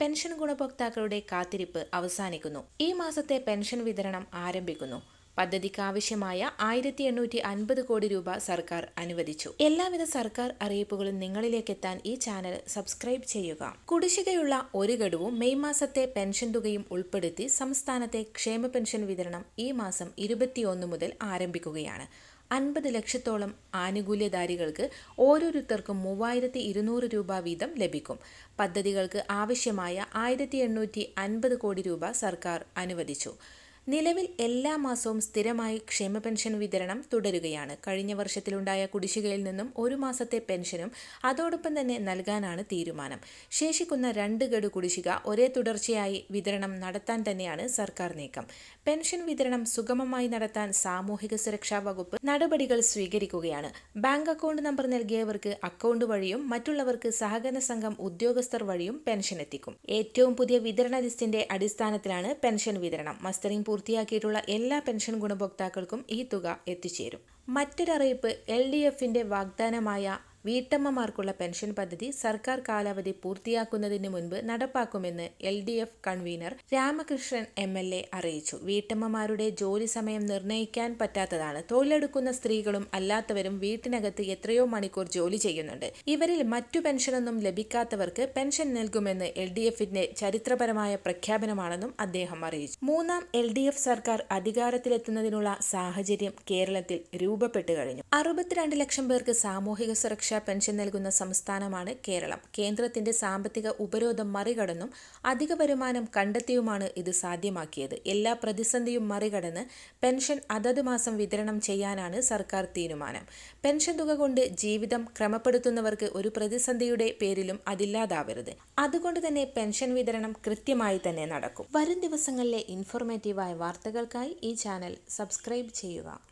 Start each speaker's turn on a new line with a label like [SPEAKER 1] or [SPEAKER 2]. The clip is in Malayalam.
[SPEAKER 1] പെൻഷൻ ഗുണഭോക്താക്കളുടെ കാത്തിരിപ്പ് അവസാനിക്കുന്നു. ഈ മാസത്തെ പെൻഷൻ വിതരണം ആരംഭിക്കുന്നു. പദ്ധതിക്ക് ആവശ്യമായ ആയിരത്തി എണ്ണൂറ്റി അൻപത് കോടി രൂപ സർക്കാർ അനുവദിച്ചു. എല്ലാവിധ സർക്കാർ അറിയിപ്പുകളും നിങ്ങളിലേക്ക് എത്താൻ ഈ ചാനൽ സബ്സ്ക്രൈബ് ചെയ്യുക. കുടിശ്ശികയുള്ള ഒരു ഗഡുവും മെയ് മാസത്തെ പെൻഷൻ തുകയും ഉൾപ്പെടുത്തി സംസ്ഥാനത്തെ ക്ഷേമ പെൻഷൻ വിതരണം ഈ മാസം ഇരുപത്തിയൊന്ന് മുതൽ ആരംഭിക്കുകയാണ്. അൻപത് ലക്ഷത്തോളം ആനുകൂല്യധാരികൾക്ക് ഓരോരുത്തർക്കും മൂവായിരത്തി ഇരുന്നൂറ് രൂപ വീതം ലഭിക്കും. പദ്ധതികൾക്ക് ആവശ്യമായ ആയിരത്തി എണ്ണൂറ്റി അൻപത് കോടി രൂപ സർക്കാർ അനുവദിച്ചു. നിലവിൽ എല്ലാ മാസവും സ്ഥിരമായി ക്ഷേമ പെൻഷൻ വിതരണം തുടരുകയാണ്. കഴിഞ്ഞ വർഷത്തിലുണ്ടായ കുടിശ്ശികയിൽ നിന്നും ഒരു മാസത്തെ പെൻഷനും അതോടൊപ്പം തന്നെ നൽകാനാണ് തീരുമാനം. ശേഷിക്കുന്ന രണ്ട് ഗഡു കുടിശ്ശിക ഒരേ തുടർച്ചയായി വിതരണം നടത്താൻ തന്നെയാണ് സർക്കാർ നീക്കം. പെൻഷൻ വിതരണം സുഗമമായി നടത്താൻ സാമൂഹിക സുരക്ഷാ വകുപ്പ് നടപടികൾ സ്വീകരിക്കുകയാണ്. ബാങ്ക് അക്കൗണ്ട് നമ്പർ നൽകിയവർക്ക് അക്കൗണ്ട് വഴിയും മറ്റുള്ളവർക്ക് സഹകരണ സംഘം ഉദ്യോഗസ്ഥർ വഴിയും പെൻഷൻ എത്തിക്കും. ഏറ്റവും പുതിയ വിതരണ ലിസ്റ്റിന്റെ അടിസ്ഥാനത്തിലാണ് പെൻഷൻ വിതരണം. മസ്റ്ററിംഗ് പൂർത്തിയാക്കിയിട്ടുള്ള എല്ലാ പെൻഷൻ ഗുണഭോക്താക്കൾക്കും ഈ തുക എത്തിച്ചേരും. മറ്റൊരറിയിപ്പ് എൽ ഡി എഫിന്റെ വാഗ്ദാനമായ വീട്ടമ്മമാർക്കുള്ള പെൻഷൻ പദ്ധതി സർക്കാർ കാലാവധി പൂർത്തിയാക്കുന്നതിന് മുൻപ് നടപ്പാക്കുമെന്ന് L D F convener Ramakrishnan M L A അറിയിച്ചു. വീട്ടമ്മമാരുടെ ജോലി സമയം നിർണയിക്കാൻ പറ്റാത്തതാണ്. തൊഴിലെടുക്കുന്ന സ്ത്രീകളും അല്ലാത്തവരും വീട്ടിനകത്ത് എത്രയോ മണിക്കൂർ ജോലി ചെയ്യുന്നുണ്ട്. ഇവരിൽ മറ്റു പെൻഷനൊന്നും ലഭിക്കാത്തവർക്ക് പെൻഷൻ നൽകുമെന്ന് എൽ ഡി എഫിന്റെ ചരിത്രപരമായ പ്രഖ്യാപനമാണെന്നും അദ്ദേഹം അറിയിച്ചു. മൂന്നാം എൽ ഡി എഫ് സർക്കാർ അധികാരത്തിലെത്തുന്നതിനുള്ള സാഹചര്യം കേരളത്തിൽ രൂപപ്പെട്ടു കഴിഞ്ഞു. അറുപത്തിരണ്ട് ലക്ഷം പേർക്ക് സാമൂഹിക സുരക്ഷ സുരക്ഷാ പെൻഷൻ നൽകുന്ന സംസ്ഥാനമാണ് കേരളം. കേന്ദ്രത്തിന്റെ സാമ്പത്തിക ഉപരോധം മറികടന്നും അധിക വരുമാനം കണ്ടെത്തിയുമാണ് ഇത് സാധ്യമാക്കിയത്. എല്ലാ പ്രതിസന്ധിയും മറികടന്ന് പെൻഷൻ അതത് മാസം വിതരണം ചെയ്യാനാണ് സർക്കാർ തീരുമാനം. പെൻഷൻ തുക കൊണ്ട് ജീവിതം ക്രമപ്പെടുത്തുന്നവർക്ക് ഒരു പ്രതിസന്ധിയുടെ പേരിലും അതില്ലാതാവരുത്. അതുകൊണ്ട് തന്നെ പെൻഷൻ വിതരണം കൃത്യമായി തന്നെ നടക്കും. വരും ദിവസങ്ങളിലെ ഇൻഫോർമേറ്റീവായ വാർത്തകൾക്കായി ഈ ചാനൽ സബ്സ്ക്രൈബ് ചെയ്യുക.